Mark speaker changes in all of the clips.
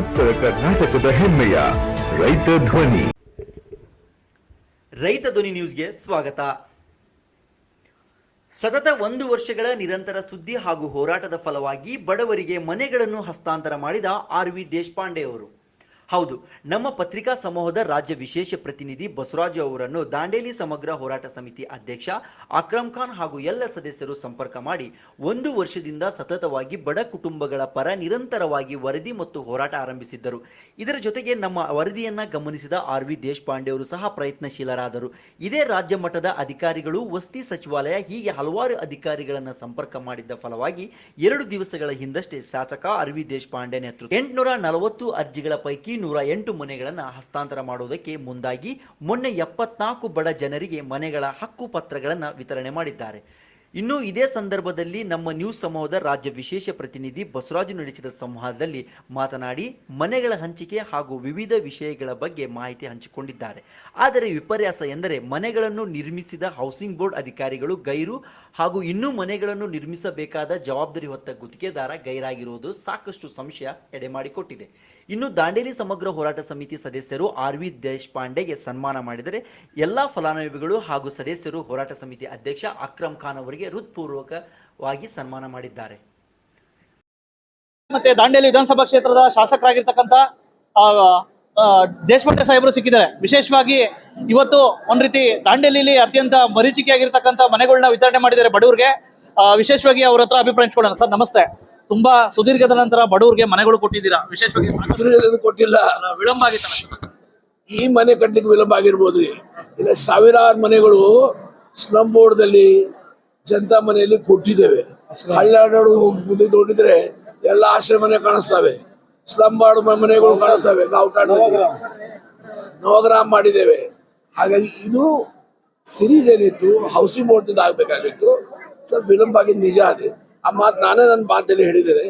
Speaker 1: ಉತ್ತರ ಕರ್ನಾಟಕದ ಹೆಮ್ಮೆಯ ರೈತ ಧ್ವನಿ.
Speaker 2: ರೈತ ಧ್ವನಿ ನ್ಯೂಸ್ಗೆ ಸ್ವಾಗತ. ಸತತ ಒಂದು ವರ್ಷಗಳ ನಿರಂತರ ಸುದ್ದಿ ಹಾಗೂ ಹೋರಾಟದ ಫಲವಾಗಿ ಬಡವರಿಗೆ ಮನೆಗಳನ್ನು ಹಸ್ತಾಂತರ ಮಾಡಿದ ಆರ್ ವಿ ದೇಶಪಾಂಡೆ ಅವರು. ಹೌದು, ನಮ್ಮ ಪತ್ರಿಕಾ ಸಮೂಹದ ರಾಜ್ಯ ವಿಶೇಷ ಪ್ರತಿನಿಧಿ ಬಸವರಾಜು ಅವರನ್ನು ದಾಂಡೇಲಿ ಸಮಗ್ರ ಹೋರಾಟ ಸಮಿತಿ ಅಧ್ಯಕ್ಷ ಅಕ್ರಮ್ ಖಾನ್ ಹಾಗೂ ಎಲ್ಲ ಸದಸ್ಯರು ಸಂಪರ್ಕ ಮಾಡಿ ಒಂದು ವರ್ಷದಿಂದ ಸತತವಾಗಿ ಬಡ ಕುಟುಂಬಗಳ ಪರ ನಿರಂತರವಾಗಿ ವರದಿ ಮತ್ತು ಹೋರಾಟ ಆರಂಭಿಸಿದ್ದರು. ಇದರ ಜೊತೆಗೆ ನಮ್ಮ ವರದಿಯನ್ನ ಗಮನಿಸಿದ ಆರ್ ವಿ ದೇಶಪಾಂಡೆ ಅವರು ಸಹ ಪ್ರಯತ್ನಶೀಲರಾದರು. ಇದೇ ರಾಜ್ಯ ಮಟ್ಟದ ಅಧಿಕಾರಿಗಳು, ವಸ್ತಿ ಸಚಿವಾಲಯ, ಹೀಗೆ ಹಲವಾರು ಅಧಿಕಾರಿಗಳನ್ನು ಸಂಪರ್ಕ ಮಾಡಿದ್ದ ಫಲವಾಗಿ ಎರಡು ದಿವಸಗಳ ಹಿಂದಷ್ಟೇ ಶಾಸಕ ಆರ್ ವಿ ದೇಶಪಾಂಡೆ ನೇತೃತ್ವ ಎಂಟುನೂರ ನಲವತ್ತು ಅರ್ಜಿಗಳ ಪೈಕಿ ನೂರ ಎಂಟು ಮನೆಗಳನ್ನು ಹಸ್ತಾಂತರ ಮಾಡುವುದಕ್ಕೆ ಮುಂದಾಗಿ ಮೊನ್ನೆ ಎಪ್ಪತ್ನಾಲ್ಕು ಬಡ ಜನರಿಗೆ ಮನೆಗಳ ಹಕ್ಕು ಪತ್ರಗಳನ್ನು ವಿತರಣೆ ಮಾಡಿದ್ದಾರೆ. ಇನ್ನು ಇದೇ ಸಂದರ್ಭದಲ್ಲಿ ನಮ್ಮ ನ್ಯೂಸ್ ಸಮೂಹದ ರಾಜ್ಯ ವಿಶೇಷ ಪ್ರತಿನಿಧಿ ಬಸವರಾಜು ನಡೆಸಿದ ಸಂವಾದದಲ್ಲಿ ಮಾತನಾಡಿ, ಮನೆಗಳ ಹಂಚಿಕೆ ಹಾಗೂ ವಿವಿಧ ವಿಷಯಗಳ ಬಗ್ಗೆ ಮಾಹಿತಿ ಹಂಚಿಕೊಂಡಿದ್ದಾರೆ. ಆದರೆ ವಿಪರ್ಯಾಸ ಎಂದರೆ ಮನೆಗಳನ್ನು ನಿರ್ಮಿಸಿದ ಹೌಸಿಂಗ್ ಬೋರ್ಡ್ ಅಧಿಕಾರಿಗಳು ಗೈರು ಹಾಗೂ ಇನ್ನೂ ಮನೆಗಳನ್ನು ನಿರ್ಮಿಸಬೇಕಾದ ಜವಾಬ್ದಾರಿ ಹೊತ್ತ ಗುತ್ತಿಗೆದಾರ ಗೈರಾಗಿರುವುದು ಸಾಕಷ್ಟು ಸಂಶಯ ಎಡೆಮಾಡಿಕೊಟ್ಟಿದೆ. ಇನ್ನು ದಾಂಡೇಲಿ ಸಮಗ್ರ ಹೋರಾಟ ಸಮಿತಿ ಸದಸ್ಯರು ಆರ್ ವಿ ದೇಶಪಾಂಡೆಗೆ ಸನ್ಮಾನ ಮಾಡಿದರೆ ಎಲ್ಲಾ ಫಲಾನುಭವಿಗಳು ಹಾಗೂ ಸದಸ್ಯರು ಹೋರಾಟ ಸಮಿತಿ ಅಧ್ಯಕ್ಷ ಅಕ್ರಮ್ ಖಾನ್ ಅವರಿಗೆ ಹೃತ್ಪೂರ್ವಕವಾಗಿ ಸನ್ಮಾನ ಮಾಡಿದ್ದಾರೆ.
Speaker 3: ಮತ್ತೆ ದಾಂಡೇಲಿ ವಿಧಾನಸಭಾ ಕ್ಷೇತ್ರದ ಶಾಸಕರಾಗಿರ್ತಕ್ಕಂಥ ದೇಶಪಾಂಡೆ ಸಾಹೇಬರು ಸಿಕ್ಕಿದ್ದಾರೆ. ವಿಶೇಷವಾಗಿ ಇವತ್ತು ಒಂದ್ ರೀತಿ ದಾಂಡೇಲಿಲಿ ಅತ್ಯಂತ ಮರೀಚಿಕೆಯಾಗಿರ್ತಕ್ಕಂಥ ಮನೆಗಳನ್ನ ವಿತರಣೆ ಮಾಡಿದ್ದಾರೆ ಬಡವರಿಗೆ. ವಿಶೇಷವಾಗಿ ಅವ್ರ ಹತ್ರ ಅಭಿಪ್ರಾಯ ಸರ್, ನಮಸ್ತೆ. ತುಂಬಾ ಸುದೀರ್ಘದ ನಂತರ ಬಡವರಿಗೆ ಮನೆಗಳು ಕೊಟ್ಟಿದ್ದೀರಾ? ವಿಶೇಷವಾಗಿ
Speaker 4: ಕೊಟ್ಟಿಲ್ಲ.
Speaker 3: ವಿಳಂಬ ಆಗಿತ್ತು
Speaker 4: ಈ ಮನೆ ಕಟ್ಟಲಿಕ್ಕೆ ವಿಳಂಬ ಆಗಿರ್ಬೋದು. ಇಲ್ಲ ಸಾವಿರಾರು ಮನೆಗಳು ಸ್ಲಮ್ ಬೋರ್ಡ್ದಲ್ಲಿ ಜನತಾ ಮನೆಯಲ್ಲಿ ಕೊಟ್ಟಿದ್ದೇವೆ. ಹಳ್ಳಿಯಾಡೋಡು ಹೋಗಿ ನೋಡಿದ್ರೆ ಎಲ್ಲ ಆಶ್ರಯ ಮನೆ ಕಾಣಿಸ್ತವೆ. ಸ್ಲಮ್ ಬಾರ್ಡ್ ಮನೆಗಳು ಕಾಣಿಸ್ತವೆ. ನಾವು ನವಗ್ರಾಮ್. ಮಾಡಿದ್ದೇವೆ. ಹಾಗಾಗಿ ಇದು ಸಿರೀಸ್ ಏನಿತ್ತು ಹೌಸಿಂಗ್ ಬೋರ್ಡ್ ಆಗ್ಬೇಕಾಗಿತ್ತು. ಸ್ವಲ್ಪ ವಿಳಂಬ ಆಗಿ ನಿಜ ಅದೇ. ಆ ಮಾತು ನಾನೇ ನನ್ನ ಮಾತಲ್ಲಿ ಹೇಳಿದ್ದೇನೆ.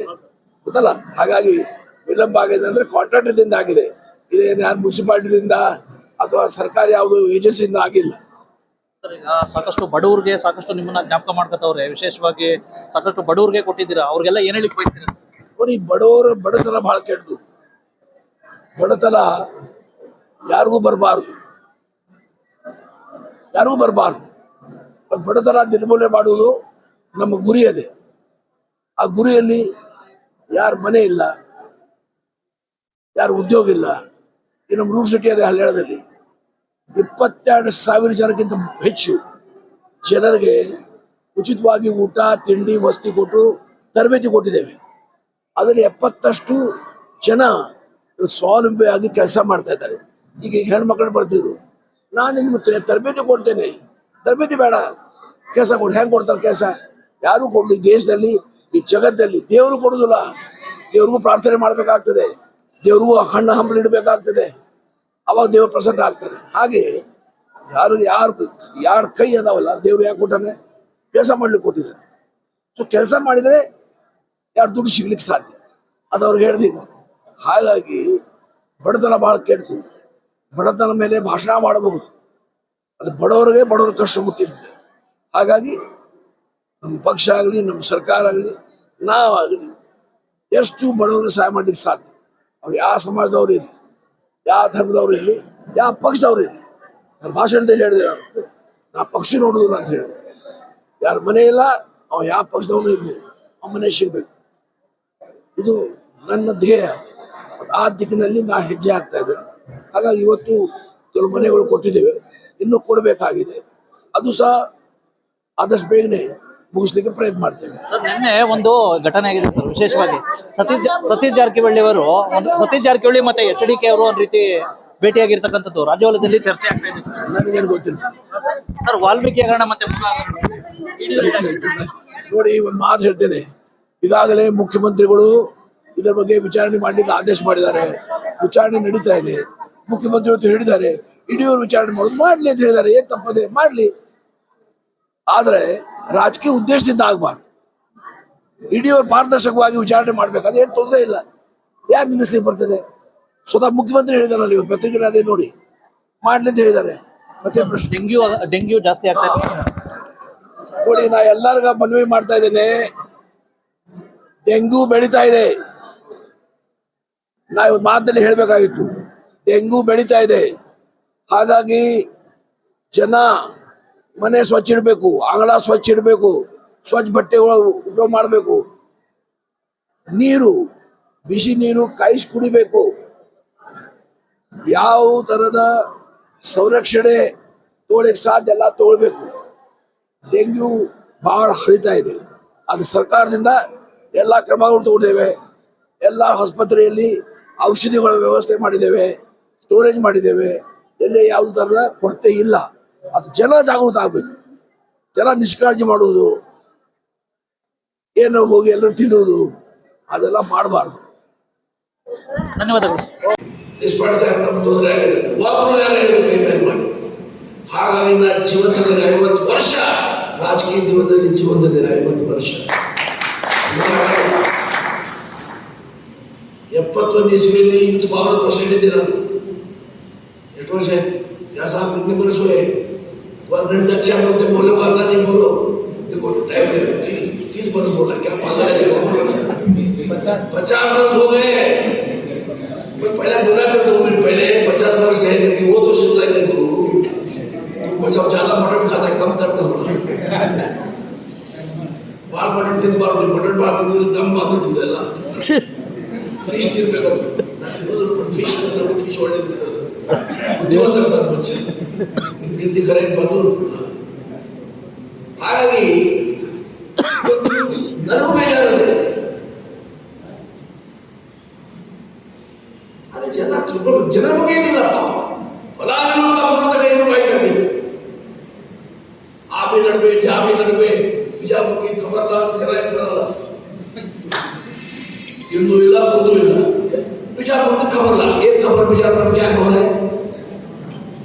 Speaker 4: ಗೊತ್ತಲ್ಲ? ಹಾಗಾಗಿ ವಿಳಂಬ ಆಗಿದೆ ಅಂದ್ರೆ ಕಾಂಟ್ರಾಕ್ಟರ್ದಿಂದ ಆಗಿದೆ. ಇದೇನು ಯಾರು ಮುನ್ಸಿಪಾಲ್ಟಿದಿಂದ ಅಥವಾ ಸರ್ಕಾರಿ ಯಾವುದು ಏಜೆನ್ಸಿಯಿಂದ ಆಗಿಲ್ಲ.
Speaker 3: ಈಗ ಸಾಕಷ್ಟು ಬಡವರಿಗೆ ಸಾಕಷ್ಟು ನಿಮ್ಮನ್ನ ಜ್ಞಾಪಕ ಮಾಡ್ಕೊತವ್ರೆ. ವಿಶೇಷವಾಗಿ ಸಾಕಷ್ಟು ಬಡವರಿಗೆ ಕೊಟ್ಟಿದ್ದೀರಾ. ಅವ್ರಿಗೆಲ್ಲ ಏನ್ ಹೇಳಿ ಬಯಸ್ತೀರಾ?
Speaker 4: ನೋಡಿ ಬಡವರ ಬಡತನ ಬಹಳ ಕೆಟ್ಟದು ಬಡತನ ಯಾರಿಗೂ ಬರಬಾರ್ದು. ಯಾರಿಗೂ ಬರಬಾರ್ದು. ಬಡತನ ನಿರ್ಮೂಲನೆ ಮಾಡುವುದು ನಮ್ಮ ಗುರಿ ಅದೇ. ಆ ಗುರಿಯಲ್ಲಿ ಯಾರ ಮನೆ ಇಲ್ಲ, ಯಾರು ಉದ್ಯೋಗ ಇಲ್ಲ ಈ ನಮ್ಮ ಸಿಟಿ ಅದೇ ಹಳ್ಳಿಯಾಳದಲ್ಲಿ ಇಪ್ಪತ್ತೆರಡು ಸಾವಿರ ಜನಕ್ಕಿಂತ ಹೆಚ್ಚು ಜನರಿಗೆ ಉಚಿತವಾಗಿ ಊಟ, ತಿಂಡಿ, ವಸ್ತಿ ಕೊಟ್ಟು ತರಬೇತಿ ಕೊಟ್ಟಿದ್ದೇವೆ. ಅದರಲ್ಲಿ ಎಪ್ಪತ್ತಷ್ಟು ಜನ ಸ್ವಾವಲಂಬಿಯಾಗಿ ಕೆಲಸ ಮಾಡ್ತಾ ಇದ್ದಾರೆ. ಈಗ ಈಗ ಹೆಣ್ಮಕ್ಳು ಬರ್ತಿದ್ರು. ನಾನು ನಿಮ್ಗೆ ತರಬೇತಿ ಕೊಡ್ತೇನೆ? ತರಬೇತಿ ಬೇಡ. ಕೆಲಸ ಕೊಡಿ. ಹೆಂಗ್ ಕೊಡ್ತಾರೆ ಕೆಲಸ? ಯಾರು ಕೊಡಲಿ? ದೇಶದಲ್ಲಿ ಈ ಜಗತ್ತಲ್ಲಿ ದೇವರು ಕೊಡುದಿಲ್ಲ. ದೇವ್ರಿಗೂ ಪ್ರಾರ್ಥನೆ ಮಾಡಬೇಕಾಗ್ತದೆ. ದೇವ್ರಿಗೂ ಹಣ್ಣು ಹಂಬಲು ಇಡಬೇಕಾಗ್ತದೆ. ಅವಾಗ ದೇವ್ರ ಪ್ರಸನ್ನ ಆಗ್ತಾನೆ. ಹಾಗೆ ಯಾರು ಯಾರು ಯಾರ ಕೈ ಅದಾವಲ್ಲ, ದೇವ್ರು ಯಾಕೆ ಕೊಟ್ಟಾನೆ? ಕೆಲಸ ಮಾಡ್ಲಿಕ್ಕೆ ಕೊಟ್ಟಿದ್ದಾನೆ ಸೊ ಕೆಲಸ ಮಾಡಿದರೆ ಯಾರು ದುಡ್ಡು ಸಿಗ್ಲಿಕ್ಕೆ ಸಾಧ್ಯ. ಅದು ಅವ್ರಿಗೆ ಹೇಳ್ದೀಗ ಹಾಗಾಗಿ ಬಡತನ ಬಹಳ ಕೆಡ್ತು ಬಡತನ ಮೇಲೆ ಭಾಷಣ ಮಾಡಬಹುದು. ಅದು ಬಡವರಿಗೆ ಬಡವರ ಕಷ್ಟ ಗೊತ್ತಿರುತ್ತೆ ಹಾಗಾಗಿ ನಮ್ಮ ಪಕ್ಷ ಆಗಲಿ, ನಮ್ಮ ಸರ್ಕಾರ ಆಗಲಿ ನಾವಾಗಲಿ ಎಷ್ಟು ಬಡವರಿಗೆ ಸಹಾಯ ಮಾಡ್ಲಿಕ್ಕೆ ಸಾಧ್ಯ? ಅವ್ರು ಯಾವ ಸಮಾಜದವ್ರು ಇರಲಿ, ಯಾವ ಧರ್ಮದವ್ರು ಇರಲಿ, ಯಾವ ಪಕ್ಷದವ್ರು ಇರಲಿ. ನಾನು ಭಾಷಣದಲ್ಲಿ ಹೇಳಿದೆ ನಾನು. ನಾ ಪಕ್ಷ ನೋಡುವುದಿಲ್ಲ ಅಂತ ಹೇಳಿದೆ. ಯಾರ ಮನೆ ಇಲ್ಲ, ಅವ ಯಾವ ಪಕ್ಷದವನು ಇರಲಿ. ಅವ ಮನೆ ಸಿಗ್ಬೇಕು. ಇದು ನನ್ನ ಧ್ಯೇಯ. ಆ ದಿಕ್ಕಿನಲ್ಲಿ ನಾ ಹೆಜ್ಜೆ ಆಗ್ತಾ ಇದ್ದೇನೆ. ಹಾಗಾಗಿ ಇವತ್ತು ಕೆಲವು ಮನೆಗಳು ಕೊಟ್ಟಿದ್ದೇವೆ. ಇನ್ನೂ ಕೊಡಬೇಕಾಗಿದೆ. ಅದು ಸಹ ಆದಷ್ಟು ಬೇಗನೆ ಮುಗಿಸ್ಲಿಕ್ಕೆ ಪ್ರಯತ್ನ ಮಾಡ್ತೇವೆ.
Speaker 3: ಸರ್ ನಿನ್ನೆ ಒಂದು ಘಟನೆ ಆಗಿದೆ ಸರ್ ವಿಶೇಷವಾಗಿ. ಸತೀಶ್ ಸತೀಶ್ ಜಾರಕಿಹೊಳಿ ಅವರು ಒಂದು ಸತೀಶ್ ಜಾರಕಿಹೊಳಿ ಮತ್ತೆ ಎಚ್ ಡಿ ಕೆ ಅವರು ಒಂದ್ ರೀತಿ ಭೇಟಿಯಾಗಿರ್ತಕ್ಕಂಥದ್ದು ರಾಜ್ಯವಲಯದಲ್ಲಿ ಚರ್ಚೆ ಆಗ್ತಾ ಇದೆ ಸರ್.
Speaker 4: ನನಗೇನು ಗೊತ್ತಿಲ್ಲ.
Speaker 3: ಸರ್ ವಾಲ್ಮೀಕಿ ಹಗರಣ ಮತ್ತೆ.
Speaker 4: ನೋಡಿ ಒಂದು ಮಾತು ಹೇಳ್ತೇನೆ. ಈಗಾಗಲೇ ಮುಖ್ಯಮಂತ್ರಿಗಳು ಇದರ ಬಗ್ಗೆ ವಿಚಾರಣೆ ಮಾಡಲಿಕ್ಕೆ ಆದೇಶ ಮಾಡಿದ್ದಾರೆ. ವಿಚಾರಣೆ ನಡೀತಾ ಇದೆ. ಮುಖ್ಯಮಂತ್ರಿ ಇವತ್ತು ಹೇಳಿದ್ದಾರೆ ಇಡೀ ವಿಚಾರಣೆ ಮಾಡೋದು ಮಾಡ್ಲಿ ಅಂತ ಹೇಳಿದ್ದಾರೆ. ಏನ್ ತಪ್ಪದೆ ಮಾಡ್ಲಿ. ಆದ್ರೆ ರಾಜಕೀಯ ಉದ್ದೇಶದಿಂದ ಆಗ್ಬಾರ್ದು. ಇಡಿಯವರು ಪಾರದರ್ಶಕವಾಗಿ ವಿಚಾರಣೆ ಮಾಡ್ಬೇಕು. ಅದೇನ್ ತೊಂದರೆ ಇಲ್ಲ. ಯಾಕೆ ನಿಲ್ಲಿಸ್ಲಿಕ್ಕೆ ಬರ್ತದೆ? ಸ್ವತಃ ಮುಖ್ಯಮಂತ್ರಿ ಹೇಳಿದಾರಲ್ಲ ಇವತ್ತು ಪ್ರತಿದಿನ ಅದೇ ನೋಡಿ. ಮಾಡ್ಲಿ ಅಂತ ಹೇಳಿದ್ದಾರೆ ಮತ್ತೆ
Speaker 3: ಡೆಂಗ್ಯೂ ಡೆಂಗ್ಯೂ ಜಾಸ್ತಿ ಆಗ್ತಾ ಇದೆ.
Speaker 4: ನೋಡಿ ನಾ ಎಲ್ಲರಿಗ ಮನವಿ ಮಾಡ್ತಾ ಇದ್ದೇನೆ. ಡೆಂಗ್ಯೂ ಬೆಳೀತಾ ಇದೆ. ನಾ ಇವತ್ತು ಮಾತಲ್ಲಿ ಹೇಳಬೇಕಾಗಿತ್ತು. ಡೆಂಗ್ಯೂ ಬೆಳೀತಾ ಇದೆ. ಹಾಗಾಗಿ ಜನ ಮನೆ ಸ್ವಚ್ಛ ಇಡಬೇಕು, ಅಂಗಳ ಸ್ವಚ್ಛ ಇಡಬೇಕು, ಸ್ವಚ್ಛ ಬಟ್ಟೆಗಳು ಉಪಯೋಗ ಮಾಡಬೇಕು. ನೀರು, ಬಿಸಿ ನೀರು ಕಾಯಿಸಿ ಕುಡಿಬೇಕು. ಯಾವ ತರದ ಸಂರಕ್ಷಣೆ ತೋಳಕ್ಕೆ ಸಾಧ್ಯ ಎಲ್ಲ ತಗೊಳ್ಬೇಕು ಡೆಂಗ್ಯೂ ಬಹಳ ಹರಿತಾ ಇದೆ. ಅದು ಸರ್ಕಾರದಿಂದ ಎಲ್ಲ ಕ್ರಮಗಳು ತಗೊಂಡಿದ್ದೇವೆ. ಎಲ್ಲ ಆಸ್ಪತ್ರೆಯಲ್ಲಿ ಔಷಧಿಗಳ ವ್ಯವಸ್ಥೆ ಮಾಡಿದ್ದೇವೆ, ಸ್ಟೋರೇಜ್ ಮಾಡಿದ್ದೇವೆ. ಎಲ್ಲಿ ಯಾವ ಥರದ ಕೊರತೆ ಇಲ್ಲ. ಅದು ಜನ ಜಾಗೃತ ಆಗ್ಬೇಕು. ಜನ ನಿಷ್ಕಾಳಜಿ ಮಾಡುವುದು ಏನೋ ಹೋಗಿ ಎಲ್ಲರೂ ತಿನ್ನುವುದು ಅದೆಲ್ಲ ಮಾಡಬಾರ್ದು.
Speaker 3: ಧನ್ಯವಾದಗಳು.
Speaker 4: ತೊಂದರೆ ಮಾಡಿ? ಹಾಗಾಗಿ ನಾ ಜೀವನದಲ್ಲಿ ಐವತ್ತು ವರ್ಷ ರಾಜಕೀಯ ಜೀವನದಲ್ಲಿ ಜೀವನದಲ್ಲಿ ಐವತ್ತು ವರ್ಷ. ಎಪ್ಪತ್ತೊಂದು ಇಸ್ವಿಯಲ್ಲಿ ಯೂತ್ ಭಾರತ ಪರ್ಸೆಂಟ್ ಇದ್ದೀರ ಎಷ್ಟು ವರ್ಷ ಆಯ್ತು? ಯಾವ ಸಾಕು तुम्हारा गणित अच्छा बोलते बोलने को आता नहीं बोलो देखो टाइम ले ती, तीस वर्ष बोला क्या पागल है देखो पचास वर्ष हो गए मैं पहले बोला कर दो मिनट पहले पचास वर्ष है क्योंकि वो तो सोचता है तू तुमको सब ज्यादा मटन खाता है कम कर करो ಬಾಲ್ ಮಟನ್ ತಿನ್ಬಾರ್ದು ಮಟನ್ ಬಾಲ್ ತಿಂದಿದ್ರೆ ದಮ್ ಆಗುತ್ತಿದೆ ಎಲ್ಲ ಫಿಶ್ ತಿನ್ಬೇಕು ಫಿಶ್ ತಿನ್ಬೇಕು ಫಿಶ್ ಒಳ್ಳೆದಿರ್ತದೆ ಬುದ್ಧಿವಂತರ ಮುಂಚೆ दिख दिख रहे पद नरू में जा रहे अरे जन तुमको तो जन्म के नहीं ला पापा फलाना बहुत कहीं रुपये कर दी आप ही लड़ पे, जा भी लड़ पे पिजा को खबर ला कर रहे इंदू इला कुंदू इला पिजा को खबर ला, एक खबर पिजा को क्या खबर है?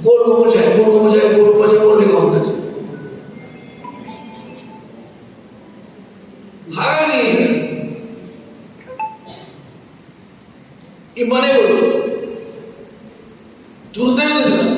Speaker 4: गोल को बजाय गोल को बजाय गोल को बजाय बोलने का होता है हानि ये बने बोलो दुर्दा